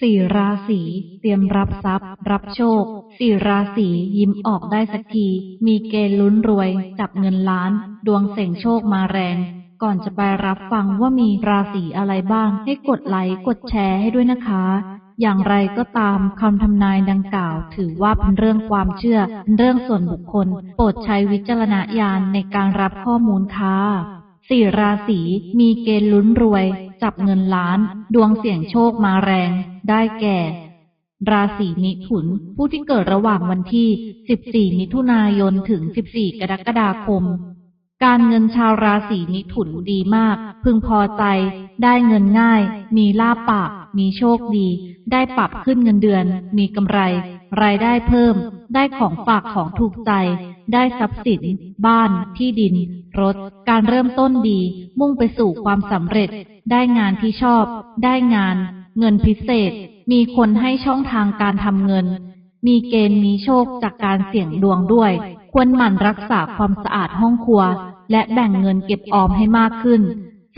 สี่ราศีเตรียมรับทรัพย์ รับโชค สี่ราศียิ้มออกได้สักที มีเกณฑ์ลุ้นรวย จับเงินล้าน ดวงเส่งโชคมาแรง ก่อนจะไปรับฟังว่ามีราศีอะไรบ้าง ให้กดไลค์กดแชร์ให้ด้วยนะคะ อย่างไรก็ตามคำทำนายดังกล่าว ถือว่าเป็นเรื่องความเชื่อเป็นเรื่องส่วนบุคคล โปรดใช้วิจารณญาณในการรับข้อมูลค่ะสี่ราศีมีเกณฑ์ลุ้นรวย จับเงินล้าน ดวงเสี่ยงโชคมาแรง ได้แก่ ราศีมิถุน ผู้ที่เกิดระหว่างวันที่ 14 มิถุนายนถึง 14 กรกฎาคม การเงินชาวราศีมิถุนดีมาก พึงพอใจ ได้เงินง่าย มีลาบปาก มีโชคดี ได้ปรับขึ้นเงินเดือน มีกำไร รายได้เพิ่ม ได้ของฝากของถูกใจ ได้ทรัพย์สิน บ้าน ที่ดิน รถ การเริ่มต้นดี มุ่งไปสู่ความสำเร็จ ได้งานที่ชอบ ได้งาน เงินพิเศษ มีคนให้ช่องทางการทำเงิน มีเกณฑ์มีโชคจากการเสี่ยงดวงด้วย ควรหมั่นรักษาความสะอาดห้องครัว และแบ่งเงินเก็บออมให้มากขึ้น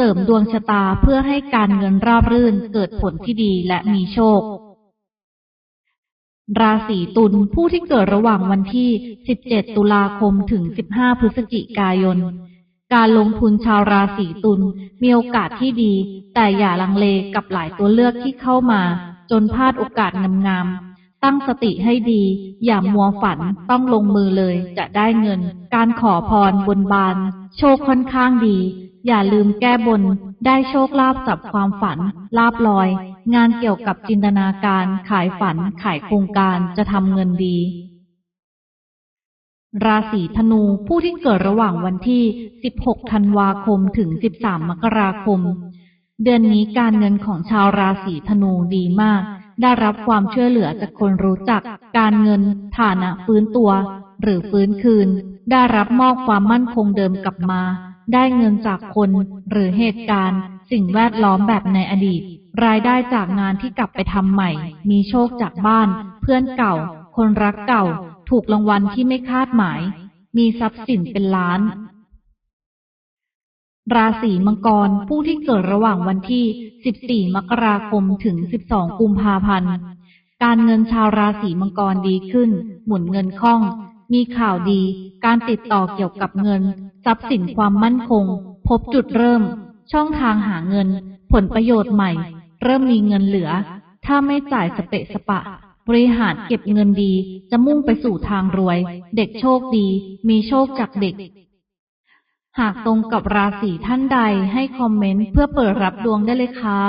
เสริมดวงชะตาเพื่อให้การเงินราบรื่นเกิดผลที่ดีและมีโชค ราศีตุลผู้ที่เกิดระหว่างวันที่ 17 ตุลาคมถึง 15 พฤศจิกายน การลงทุนชาวราศีตุลมีโอกาสที่ดี แต่อย่าลังเลกับหลายตัวเลือกที่เข้ามา จนพลาดโอกาสงามๆตั้งสติให้ดี อย่ามัวฝันต้องลงมือเลยจะได้เงิน การขอพรบนบาน โชคค่อนข้างดี อย่าลืมแก้บน ได้โชคลาภจับความฝัน ลาบลอย งานเกี่ยวกับจินตนาการ ขายฝัน ขายโครงการ จะทำเงินดี ราศีธนู ผู้ที่เกิดระหว่างวันที่ 16 ธันวาคม ถึง 13 มกราคม เดือนนี้การเงินของชาวราศีธนูดีมาก ได้รับความช่วยเหลือจากคนรู้จัก การเงิน ฐานะฟื้นตัว หรือฟื้นคืน ได้รับมอบความมั่นคงเดิมกลับมาได้เงินจากคนหรือเหตุการณ์ สิ่งแวดล้อมแบบในอดีต รายได้จากงานที่กลับไปทำใหม่ มีโชคจากบ้าน เพื่อนเก่า คนรักเก่า ถูกรางวัลที่ไม่คาดหมาย มีทรัพย์สินเป็นล้าน ราศีมังกรผู้ที่เกิดระหว่างวันที่ 14 มกราคมถึง 12 กุมภาพันธ์การเงินชาวราศีมังกรดีขึ้น หมุนเงินคล่อง มีข่าวดี การติดต่อเกี่ยวกับเงิน ทรัพย์สินความมั่นคง พบจุดเริ่ม ช่องทางหาเงิน ผลประโยชน์ใหม่ เริ่มมีเงินเหลือ ถ้าไม่จ่ายสเปะสปะ บริหารเก็บเงินดี จะมุ่งไปสู่ทางรวย เด็กโชคดี มีโชคจากเด็ก หากตรงกับราศีท่านใดให้คอมเมนต์เพื่อเปิดรับดวงได้เลยค่ะ